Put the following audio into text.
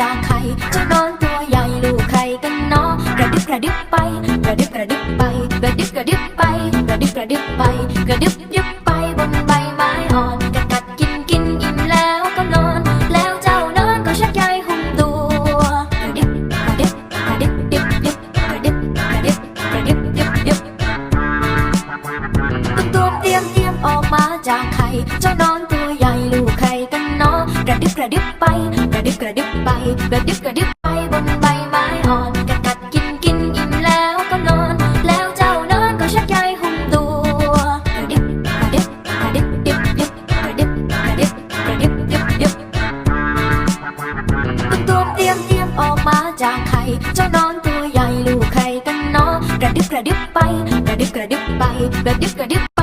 จากใครเจ้านอนตัวใหญ่ลูกไข่กันเนาะกระดึบกระดึบไป กระดึบกระดึบไป กระดึบกระดึบไป กระดึบกระดึบไป กระดึบยุบไปบนใบไม้อ่อนกัดกัดกินกินอิ่มแล้วก็นอน แล้วเจ้านอนก็ชักใยหุ่มตัวกระดึบกระดึบกระดึบดึบดึบกระดึบกระดึบกระดึบดึบดึบตุ้มตุ้มเตรียมเตรียมออกมาจากไข่เจ้านอนตัว กระดิบกระดิบไป กระดิบกระดิบไป กระดิบกระดิบไปบนใบไม้อ่อนกัดกัดกินกินอิ่มแล้วก็นอน แล้วเจ้านอนก็ชักใยหุ้มตัว กระดิบกระดิบกระดิบดิบดิบกระดิบกระดิบกระดิบดิบดิบตุ้มตูมเตรียมเตรียมออกมาจากไข่เจ้านอนตัวใหญ่ลูกไข่กันเนาะกระดิบกระดิบไป กระดิบกระดิบไป กระดิบกระดิบ